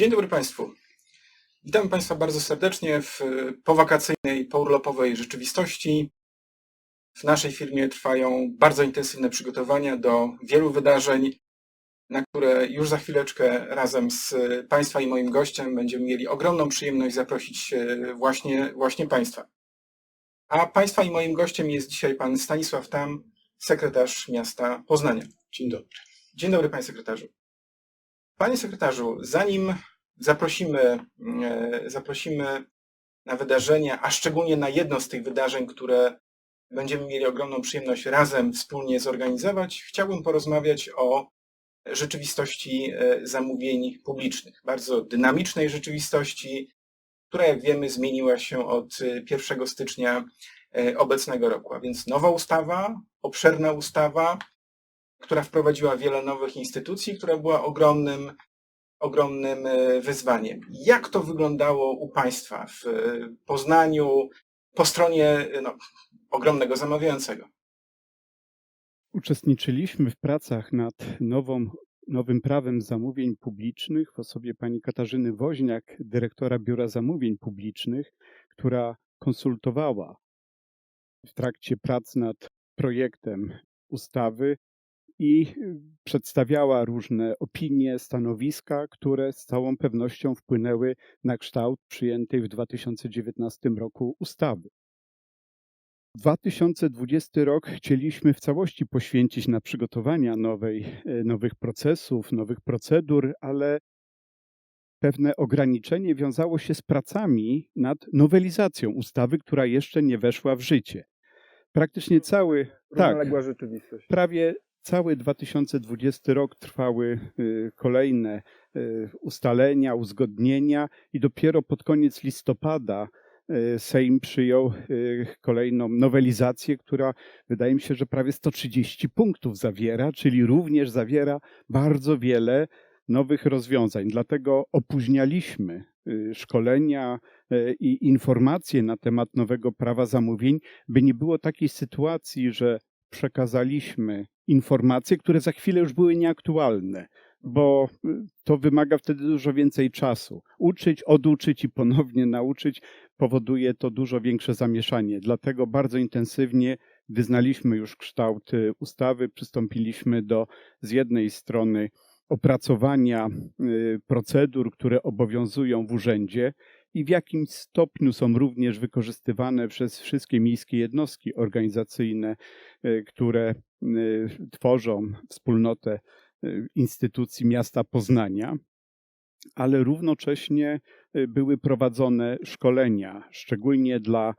Dzień dobry Państwu. Witam Państwa bardzo serdecznie w powakacyjnej, pourlopowej rzeczywistości. W naszej firmie trwają bardzo intensywne przygotowania do wielu wydarzeń, na które już za chwileczkę razem z Państwa i moim gościem będziemy mieli ogromną przyjemność zaprosić właśnie, właśnie Państwa. A Państwa i moim gościem jest dzisiaj Pan Stanisław Tam, sekretarz miasta Poznania. Dzień dobry. Dzień dobry Panie Sekretarzu. Panie Sekretarzu, zanim zaprosimy, e, zaprosimy na wydarzenie, a szczególnie na jedno z tych wydarzeń, które będziemy mieli ogromną przyjemność razem wspólnie zorganizować, chciałbym porozmawiać o rzeczywistości e, zamówień publicznych. Bardzo dynamicznej rzeczywistości, która jak wiemy zmieniła się od 1 stycznia e, obecnego roku. A więc nowa ustawa, obszerna ustawa, która wprowadziła wiele nowych instytucji, która była ogromnym, ogromnym e, wyzwaniem. Jak to wyglądało u Państwa w e, Poznaniu po stronie no, ogromnego zamawiającego? Uczestniczyliśmy w pracach nad nową, nowym prawem zamówień publicznych w osobie pani Katarzyny Woźniak, dyrektora Biura Zamówień Publicznych, która konsultowała w trakcie prac nad projektem ustawy i przedstawiała różne opinie, stanowiska, które z całą pewnością wpłynęły na kształt przyjętej w 2019 roku ustawy. 2020 rok chcieliśmy w całości poświęcić na przygotowania nowej, nowych procesów, nowych procedur, ale pewne ograniczenie wiązało się z pracami nad nowelizacją ustawy, która jeszcze nie weszła w życie. Praktycznie cały, tak, rzeczywistość. prawie Cały 2020 rok trwały y, kolejne y, ustalenia, uzgodnienia i dopiero pod koniec listopada y, Sejm przyjął kolejną nowelizację, która wydaje mi się, że prawie 130 punktów zawiera, czyli również zawiera bardzo wiele nowych rozwiązań. Dlatego opóźnialiśmy szkolenia i informacje na temat nowego prawa zamówień, by nie było takiej sytuacji, że przekazaliśmy informacje, które za chwilę już były nieaktualne, bo y, to wymaga wtedy dużo więcej czasu. Uczyć, oduczyć i ponownie nauczyć powoduje to dużo większe zamieszanie. Dlatego bardzo intensywnie wyznaliśmy już kształt y, ustawy, przystąpiliśmy do z jednej strony opracowania y, procedur, które obowiązują w urzędzie i w jakim stopniu są również wykorzystywane przez wszystkie miejskie jednostki organizacyjne, e, które e, tworzą wspólnotę e, instytucji miasta Poznania, ale równocześnie były prowadzone szkolenia, szczególnie dla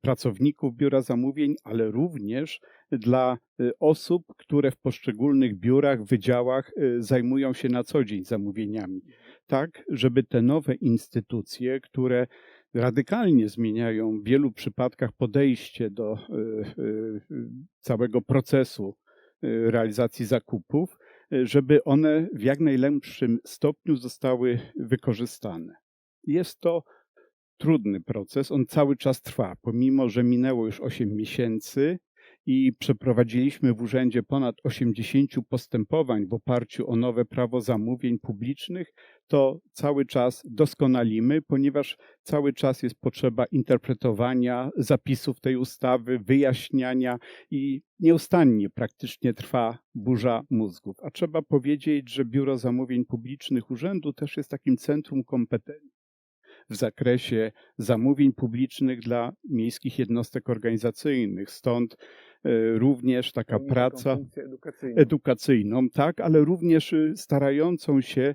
pracowników biura zamówień, ale również dla osób, które w poszczególnych biurach, wydziałach zajmują się na co dzień zamówieniami tak, żeby te nowe instytucje, które radykalnie zmieniają w wielu przypadkach podejście do e, e, całego procesu e, realizacji zakupów, żeby one w jak najlepszym stopniu zostały wykorzystane. Jest to trudny proces, on cały czas trwa, pomimo że minęło już 8 miesięcy i przeprowadziliśmy w urzędzie ponad 80 postępowań w oparciu o nowe prawo zamówień publicznych, to cały czas doskonalimy, ponieważ cały czas jest potrzeba interpretowania zapisów tej ustawy, wyjaśniania i nieustannie praktycznie trwa burza mózgów. A trzeba powiedzieć, że Biuro Zamówień Publicznych Urzędu też jest takim centrum kompetencji w zakresie zamówień publicznych dla miejskich jednostek organizacyjnych. Stąd E, również taka praca edukacyjną, tak, ale również y, starającą się e,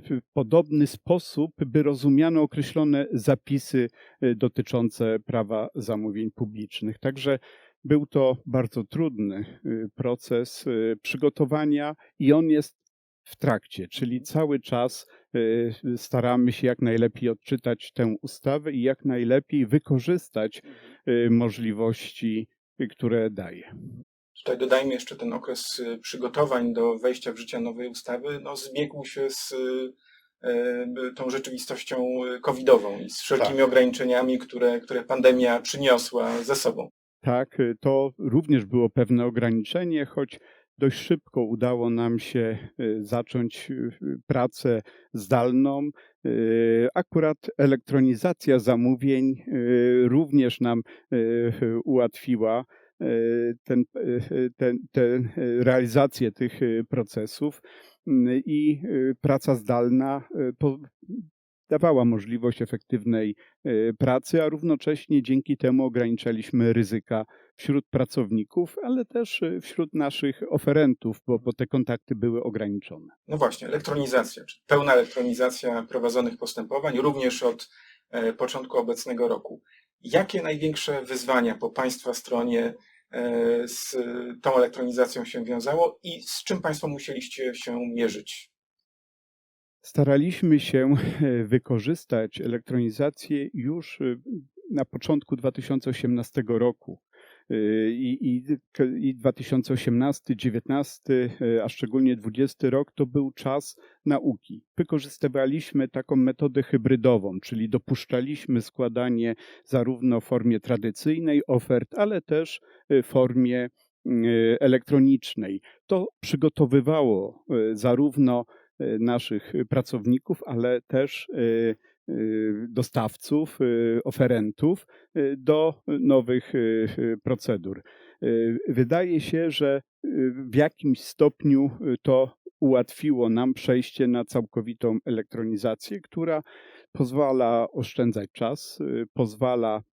w podobny sposób, by rozumiano określone zapisy e, dotyczące prawa zamówień publicznych. Także był to bardzo trudny y, proces przygotowania i on jest w trakcie, czyli cały czas staramy się jak najlepiej odczytać tę ustawę i jak najlepiej wykorzystać mhm. możliwości które daje. Tutaj dodajmy jeszcze ten okres y, przygotowań do wejścia w życie nowej ustawy, no, zbiegł się z y, y, tą rzeczywistością covidową i z wszelkimi tak. ograniczeniami, które, które pandemia przyniosła ze sobą. Tak, to również było pewne ograniczenie, choć dość szybko udało nam się y, zacząć y, pracę zdalną. Y, Akurat elektronizacja zamówień również nam ułatwiła ten, ten, ten, realizację tych procesów i praca zdalna po- dawała możliwość efektywnej y, pracy, a równocześnie dzięki temu ograniczaliśmy ryzyka wśród pracowników, ale też y, wśród naszych oferentów, bo, bo te kontakty były ograniczone. No właśnie, elektronizacja, czy pełna elektronizacja prowadzonych postępowań, również od e, początku obecnego roku. Jakie największe wyzwania po Państwa stronie e, z tą elektronizacją się wiązało i z czym Państwo musieliście się mierzyć? Staraliśmy się e, wykorzystać elektronizację już e, na początku 2018 roku. E, I, i, i 2018, 2019, a szczególnie 2020 rok to był czas nauki. Wykorzystywaliśmy taką metodę hybrydową, czyli dopuszczaliśmy składanie zarówno w formie tradycyjnej ofert, ale też w formie elektronicznej. To przygotowywało zarówno naszych pracowników, ale też e, e, dostawców, e, oferentów e, do nowych e, e, procedur. E, Wydaje się, że e, w jakimś stopniu e, to ułatwiło nam przejście na całkowitą elektronizację, która pozwala oszczędzać czas, e, pozwala e,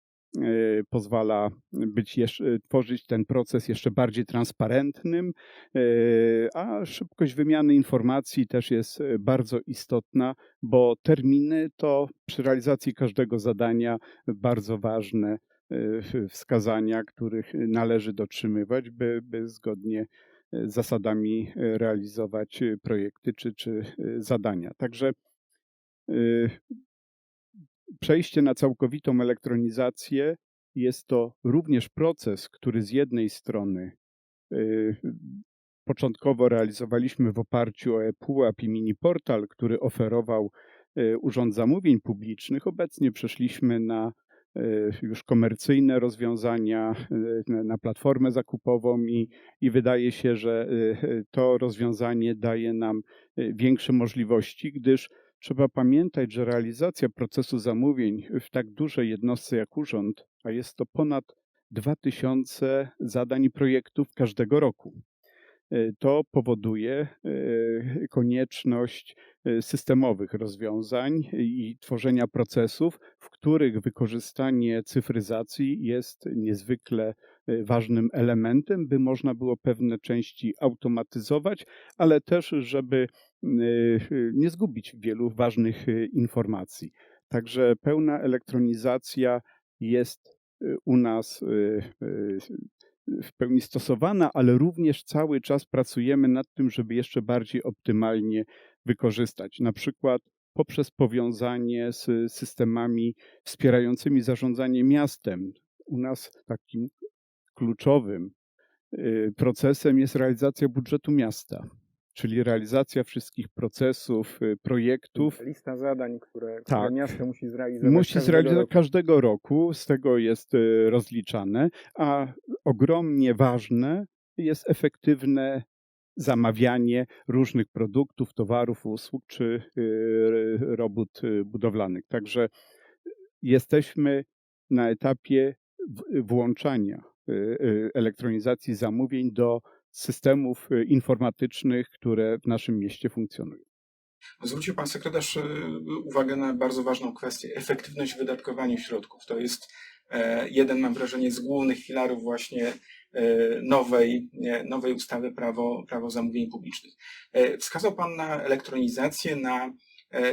pozwala być jeszcze, tworzyć ten proces jeszcze bardziej transparentnym, e, a szybkość wymiany informacji też jest bardzo istotna, bo terminy to przy realizacji każdego zadania bardzo ważne wskazania, których należy dotrzymywać, by, by zgodnie z zasadami realizować projekty czy, czy zadania. Także przejście na całkowitą elektronizację jest to również proces, który z jednej strony y, początkowo realizowaliśmy w oparciu o ePUAP i mini portal, który oferował y, Urząd Zamówień Publicznych. Obecnie przeszliśmy na y, już komercyjne rozwiązania, na- platformę zakupową i, i wydaje się, że to rozwiązanie daje nam większe możliwości, gdyż Trzeba pamiętać, że realizacja procesu zamówień w tak dużej jednostce jak urząd, a jest to ponad 2000 zadań i projektów każdego roku, e, to powoduje e, konieczność e, systemowych rozwiązań i tworzenia procesów, w których wykorzystanie cyfryzacji jest niezwykle ważnym elementem, by można było pewne części automatyzować, ale też, żeby y, nie zgubić wielu ważnych y, informacji. Także pełna elektronizacja jest y, u nas y, y, w pełni stosowana, ale również cały czas pracujemy nad tym, żeby jeszcze bardziej optymalnie wykorzystać. Na przykład poprzez powiązanie z systemami wspierającymi zarządzanie miastem. U nas takim kluczowym y, procesem jest realizacja budżetu miasta, czyli realizacja wszystkich procesów, y, projektów. Lista zadań, które, które Tak. miasto musi zrealizować. Musi każdego zrealizować roku. każdego roku, z tego jest y, rozliczane, a ogromnie ważne jest efektywne zamawianie różnych produktów, towarów, usług czy robót budowlanych. Także jesteśmy na etapie włączania elektronizacji zamówień do systemów y, informatycznych, które w naszym mieście funkcjonują. Zwrócił Pan sekretarz uwagę na bardzo ważną kwestię efektywność wydatkowania środków. To jest e, jeden, mam wrażenie, z głównych filarów właśnie e, nowej, nowej ustawy prawo, prawo zamówień publicznych. E, Wskazał Pan na elektronizację na,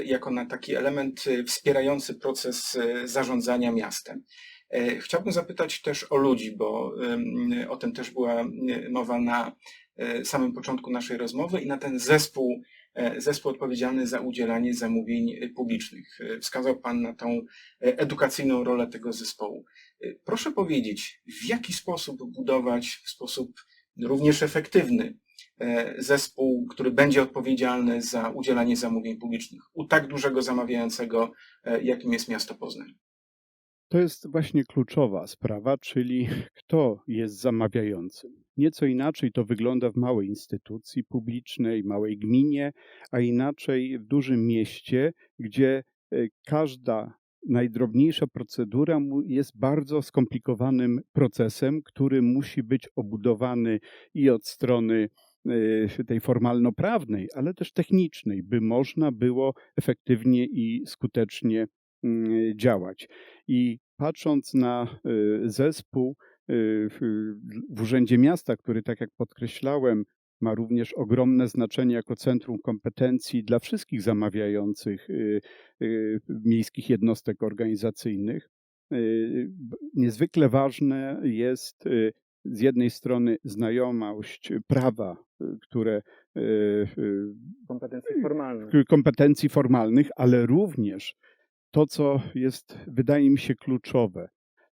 jako na taki element wspierający proces zarządzania miastem. E, Chciałbym zapytać też o ludzi, bo o tym też była e, mowa na e, samym początku naszej rozmowy i na ten zespół zespół odpowiedzialny za udzielanie zamówień publicznych. Wskazał Pan na tą edukacyjną rolę tego zespołu. Proszę powiedzieć, w jaki sposób budować w sposób również efektywny zespół, który będzie odpowiedzialny za udzielanie zamówień publicznych u tak dużego zamawiającego, jakim jest miasto Poznań. To jest właśnie kluczowa sprawa, czyli kto jest zamawiającym. Nieco inaczej to wygląda w małej instytucji publicznej, małej gminie, a inaczej w dużym mieście, gdzie e, każda najdrobniejsza procedura jest bardzo skomplikowanym procesem, który musi być obudowany i od strony e, tej formalno-prawnej, ale też technicznej, by można było efektywnie i skutecznie działać. I patrząc na y, zespół y, w Urzędzie Miasta, który, tak jak podkreślałem, ma również ogromne znaczenie jako centrum kompetencji dla wszystkich zamawiających y, y, miejskich jednostek organizacyjnych, y, niezwykle ważne jest y, z jednej strony znajomość prawa, y, które y, y, Kompetencje formalne. kompetencji formalnych, ale również to, co jest, wydaje mi się, kluczowe,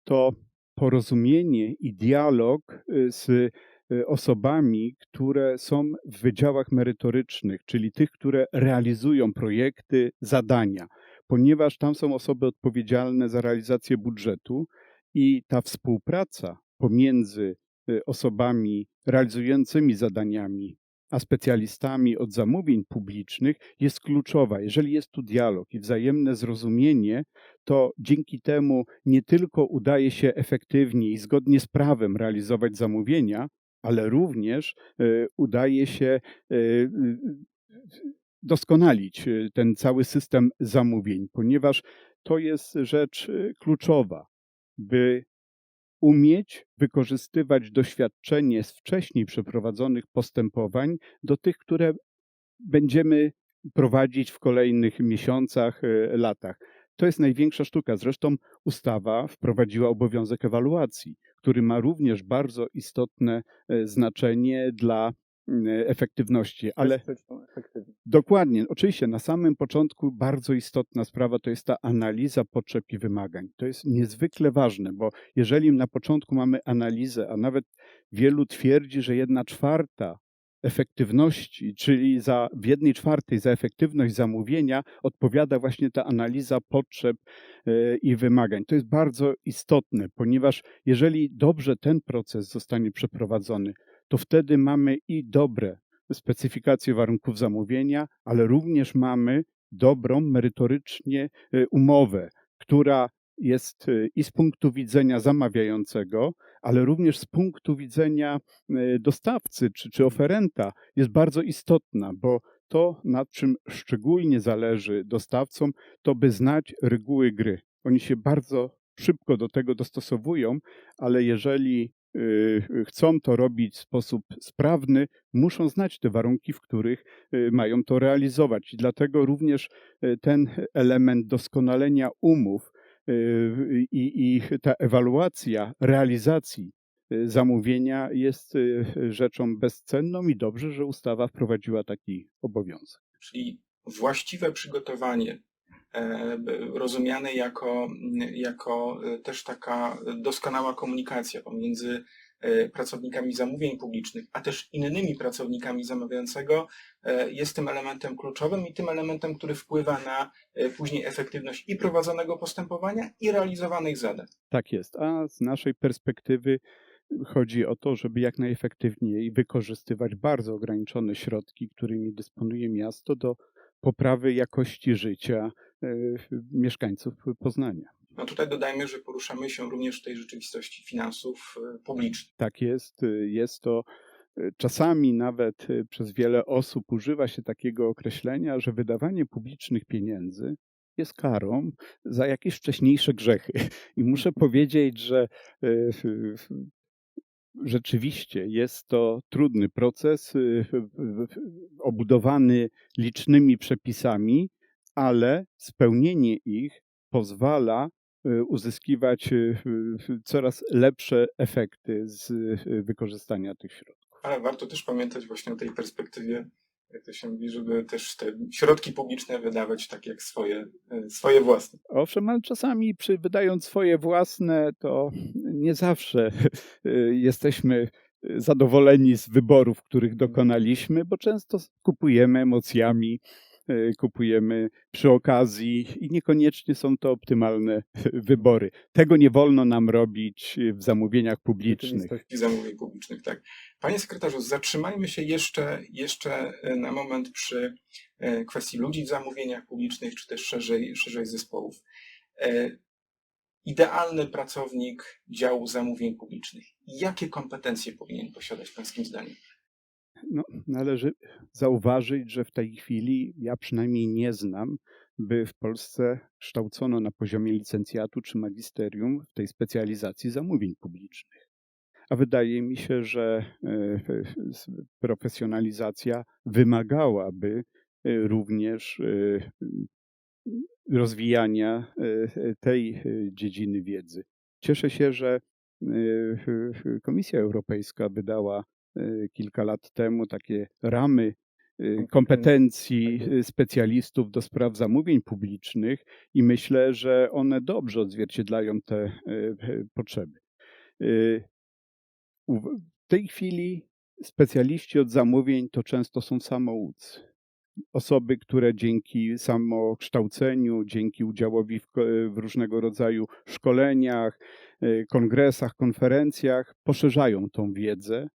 to porozumienie i dialog y, z y, osobami, które są w wydziałach merytorycznych, czyli tych, które realizują projekty, zadania, ponieważ tam są osoby odpowiedzialne za realizację budżetu i ta współpraca pomiędzy y, osobami realizującymi zadaniami a specjalistami od zamówień publicznych jest kluczowa. Jeżeli jest tu dialog i wzajemne zrozumienie, to dzięki temu nie tylko udaje się efektywnie i zgodnie z prawem realizować zamówienia, ale również e, udaje się e, doskonalić e, ten cały system zamówień, ponieważ to jest rzecz kluczowa, by umieć wykorzystywać doświadczenie z wcześniej przeprowadzonych postępowań do tych, które będziemy prowadzić w kolejnych miesiącach, e, latach. To jest największa sztuka. Zresztą ustawa wprowadziła obowiązek ewaluacji, który ma również bardzo istotne e, znaczenie dla efektywności, ale. Dokładnie. Oczywiście na samym początku bardzo istotna sprawa to jest ta analiza potrzeb i wymagań. To jest niezwykle ważne, bo jeżeli na początku mamy analizę, a nawet wielu twierdzi, że jedna czwarta efektywności, czyli za, w jednej czwartej za efektywność zamówienia odpowiada właśnie ta analiza potrzeb e, i wymagań. To jest bardzo istotne, ponieważ jeżeli dobrze ten proces zostanie przeprowadzony, to wtedy mamy i dobre specyfikację warunków zamówienia, ale również mamy dobrą, merytorycznie y, umowę, która jest y, i z punktu widzenia zamawiającego, ale również z punktu widzenia y, dostawcy czy, czy oferenta jest bardzo istotna, bo to, nad czym szczególnie zależy dostawcom, to by znać reguły gry. Oni się bardzo szybko do tego dostosowują, ale jeżeli chcą to robić w sposób sprawny, muszą znać te warunki, w których y, mają to realizować. I dlatego również y, ten element doskonalenia umów y, i, i ta ewaluacja realizacji y, zamówienia jest y, rzeczą bezcenną i dobrze, że ustawa wprowadziła taki obowiązek. czyli właściwe przygotowanie, rozumiane jako, jako e, też taka doskonała komunikacja pomiędzy e, pracownikami zamówień publicznych, a też innymi pracownikami zamawiającego, e, jest tym elementem kluczowym i tym elementem, który wpływa na e, później efektywność i prowadzonego postępowania, i realizowanych zadań. Tak jest. A z naszej perspektywy chodzi o to, żeby jak najefektywniej wykorzystywać bardzo ograniczone środki, którymi dysponuje miasto do poprawy jakości życia e, mieszkańców Poznania. No tutaj dodajmy, że poruszamy się również w tej rzeczywistości finansów e, publicznych. Tak jest. y, Jest to czasami nawet przez wiele osób używa się takiego określenia, że wydawanie publicznych pieniędzy jest karą za jakieś wcześniejsze grzechy. I muszę powiedzieć, że rzeczywiście jest to trudny proces, obudowany licznymi przepisami, ale spełnienie ich pozwala y, uzyskiwać y, y, coraz lepsze efekty z wykorzystania tych środków. Ale warto też pamiętać właśnie o tej perspektywie, jak to się mówi, żeby też te środki publiczne wydawać tak jak swoje, swoje własne. Owszem, ale czasami przy, wydając swoje własne, to nie zawsze jesteśmy zadowoleni z wyborów, których dokonaliśmy, bo często kupujemy emocjami kupujemy przy okazji i niekoniecznie są to optymalne wybory. Tego nie wolno nam robić w zamówieniach publicznych. I zamówień publicznych, tak. Panie sekretarzu, zatrzymajmy się jeszcze, jeszcze e, na moment przy e, kwestii ludzi w zamówieniach publicznych, czy też szerzej, szerzej zespołów. Idealny pracownik działu zamówień publicznych. Jakie kompetencje powinien posiadać pańskim zdaniem? No, należy zauważyć, że w tej chwili ja przynajmniej nie znam, by w Polsce kształcono na poziomie licencjatu czy magisterium w tej specjalizacji zamówień publicznych. A wydaje mi się, że e, profesjonalizacja wymagałaby e, również e, rozwijania tej dziedziny wiedzy. Cieszę się, że Komisja Europejska wydała kilka lat temu takie ramy e, kompetencji tak e, specjalistów do spraw zamówień publicznych i myślę, że one dobrze odzwierciedlają te potrzeby. W tej chwili specjaliści od zamówień to często są samoucy. Osoby, które dzięki samokształceniu, dzięki udziałowi w, w różnego rodzaju szkoleniach, kongresach, konferencjach poszerzają tą wiedzę,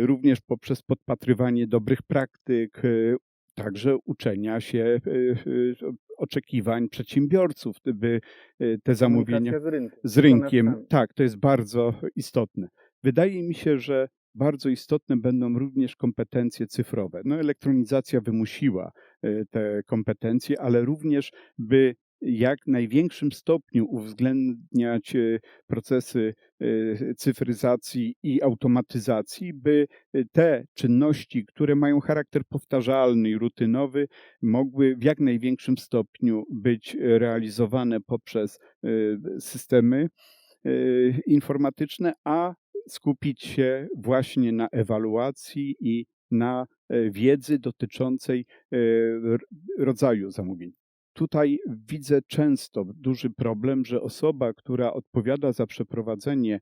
również poprzez podpatrywanie dobrych praktyk, e, także uczenia się e, e, oczekiwań przedsiębiorców, by e, te zamówienia z rynkiem. z rynkiem. Tak, to jest bardzo istotne. Wydaje mi się, że bardzo istotne będą również kompetencje cyfrowe. No, elektronizacja wymusiła e, te kompetencje, ale również by jak największym stopniu uwzględniać e, procesy e, cyfryzacji i automatyzacji, by e, te czynności, które mają charakter powtarzalny i rutynowy, mogły w jak największym stopniu być realizowane poprzez systemy informatyczne, a skupić się właśnie na ewaluacji i na wiedzy dotyczącej rodzaju zamówień. Tutaj widzę często duży problem, że osoba, która odpowiada za przeprowadzenie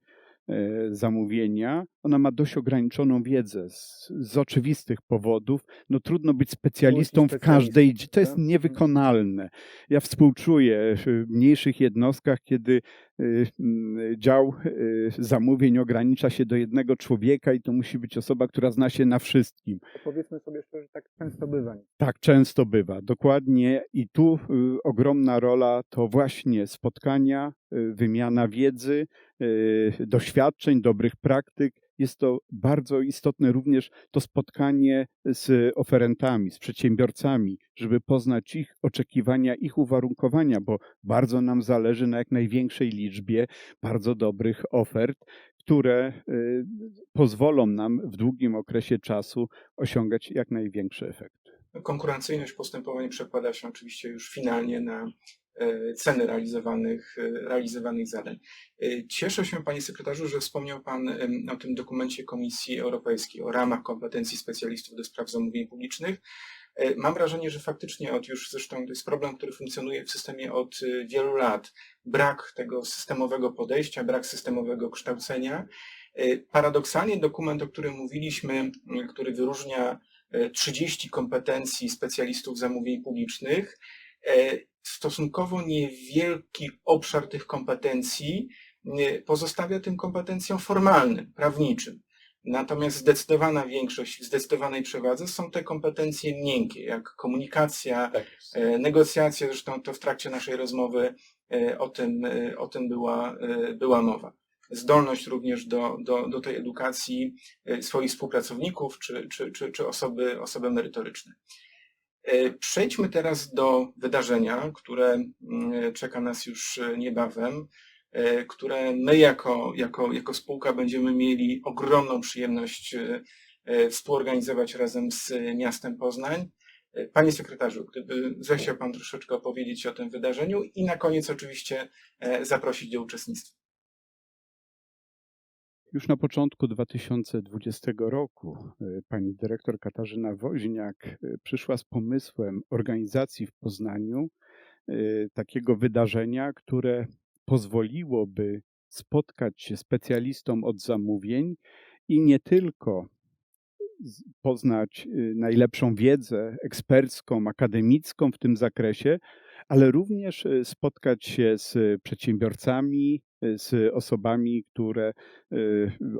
zamówienia, ona ma dość ograniczoną wiedzę z, z oczywistych powodów. No trudno być specjalistą w każdej, to jest niewykonalne. Ja współczuję w mniejszych jednostkach, kiedy y, mm, dział y, zamówień ogranicza się do jednego człowieka i to musi być osoba, która zna się na wszystkim. To powiedzmy sobie szczerze, tak często bywa. Tak często bywa, dokładnie. I tu y, ogromna rola to właśnie spotkania, wymiana wiedzy, doświadczeń, dobrych praktyk. Jest to bardzo istotne również to spotkanie z oferentami, z przedsiębiorcami, żeby poznać ich oczekiwania, ich uwarunkowania, bo bardzo nam zależy na jak największej liczbie bardzo dobrych ofert, które y, pozwolą nam w długim okresie czasu osiągać jak największy efekt. Konkurencyjność postępowań przekłada się oczywiście już finalnie na ceny realizowanych, e, realizowanych zadań. E, Cieszę się, panie sekretarzu, że wspomniał pan o tym dokumencie Komisji Europejskiej, o ramach kompetencji specjalistów do spraw zamówień publicznych. E, Mam wrażenie, że faktycznie od już zresztą to jest problem, który funkcjonuje w systemie od e, wielu lat. Brak tego systemowego podejścia, brak systemowego kształcenia. E, Paradoksalnie dokument, o którym mówiliśmy, który wyróżnia e, 30 kompetencji specjalistów zamówień publicznych, e, stosunkowo niewielki obszar tych kompetencji pozostawia tym kompetencjom formalnym, prawniczym. Natomiast zdecydowana większość, w zdecydowanej przewadze są te kompetencje miękkie, jak komunikacja, Tak. e, negocjacje, zresztą to w trakcie naszej rozmowy e, o tym, e, o tym była, była mowa. Zdolność również do, do, do tej edukacji swoich współpracowników czy, czy, czy, czy osoby, osoby merytoryczne. E, Przejdźmy teraz do wydarzenia, które mm, czeka nas już e, niebawem, e, które my jako, jako, jako spółka będziemy mieli ogromną przyjemność współorganizować razem z miastem Poznań. Panie sekretarzu, gdyby zechciał Pan troszeczkę opowiedzieć o tym wydarzeniu i na koniec oczywiście zaprosić do uczestnictwa. Już na początku 2020 roku y, pani dyrektor Katarzyna Woźniak y, przyszła z pomysłem organizacji w Poznaniu y, takiego wydarzenia, które pozwoliłoby spotkać się specjalistom od zamówień i nie tylko poznać najlepszą wiedzę ekspercką, akademicką w tym zakresie, ale również y, spotkać się z przedsiębiorcami, y, z osobami, które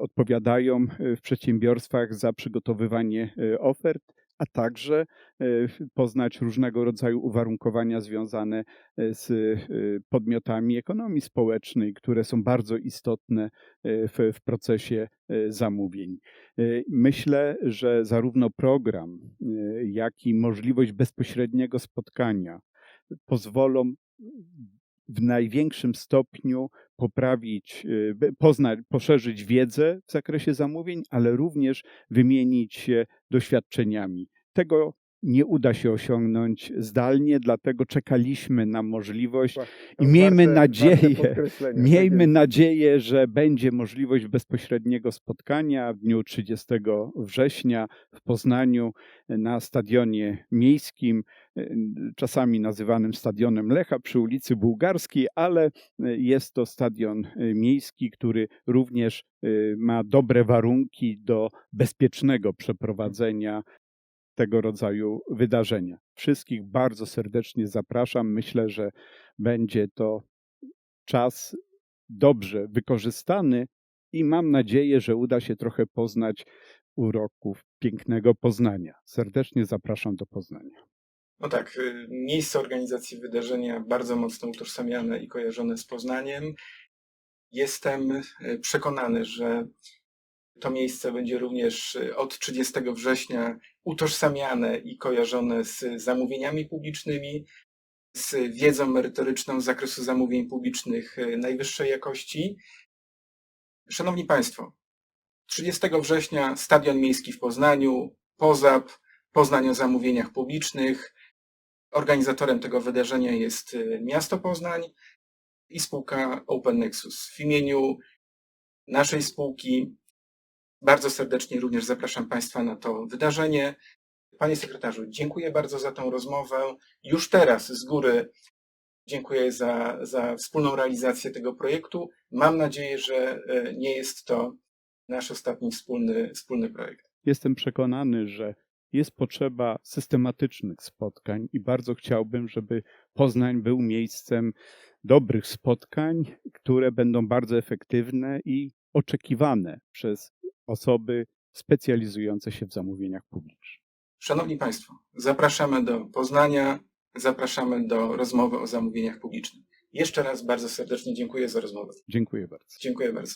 odpowiadają w przedsiębiorstwach za przygotowywanie ofert, a także poznać różnego rodzaju uwarunkowania związane z podmiotami ekonomii społecznej, które są bardzo istotne w, w procesie zamówień. Myślę, że zarówno program, jak i możliwość bezpośredniego spotkania pozwolą w największym stopniu poprawić, be- poznać, poszerzyć wiedzę w zakresie zamówień, ale również wymienić się doświadczeniami. Tego nie uda się osiągnąć zdalnie, dlatego czekaliśmy na możliwość i miejmy warte- nadzieję, warte tak Miejmy nadzieję, że będzie możliwość bezpośredniego spotkania w dniu 30 września w Poznaniu na stadionie miejskim, y, czasami nazywanym Stadionem Lecha przy ulicy Bułgarskiej, ale y, jest to stadion y, miejski, który również ma dobre warunki do bezpiecznego przeprowadzenia tego rodzaju wydarzenia. Wszystkich bardzo serdecznie zapraszam. Myślę, że będzie to czas dobrze wykorzystany i mam nadzieję, że uda się trochę poznać uroków pięknego Poznania. Serdecznie zapraszam do Poznania. No tak, y, miejsce organizacji wydarzenia bardzo mocno utożsamiane i kojarzone z Poznaniem. Jestem y, przekonany, że to miejsce będzie również y, od 30 września utożsamiane i kojarzone z zamówieniami publicznymi, z wiedzą merytoryczną z zakresu zamówień publicznych y, najwyższej jakości. Szanowni Państwo, 30 września Stadion Miejski w Poznaniu, POZAP, Poznań o zamówieniach publicznych. Organizatorem tego wydarzenia jest y, miasto Poznań i spółka Open Nexus. W imieniu naszej spółki bardzo serdecznie również zapraszam Państwa na to wydarzenie. Panie sekretarzu, dziękuję bardzo za tą rozmowę. Już teraz z góry dziękuję za, za wspólną realizację tego projektu. Mam nadzieję, że y, nie jest to nasz ostatni wspólny, wspólny projekt. Jestem przekonany, że jest potrzeba systematycznych spotkań i bardzo chciałbym, żeby Poznań był miejscem dobrych spotkań, które będą bardzo efektywne i oczekiwane przez osoby specjalizujące się w zamówieniach publicznych. Szanowni Państwo, zapraszamy do Poznania, zapraszamy do rozmowy o zamówieniach publicznych. Jeszcze raz bardzo serdecznie dziękuję za rozmowę. Dziękuję bardzo. Dziękuję bardzo.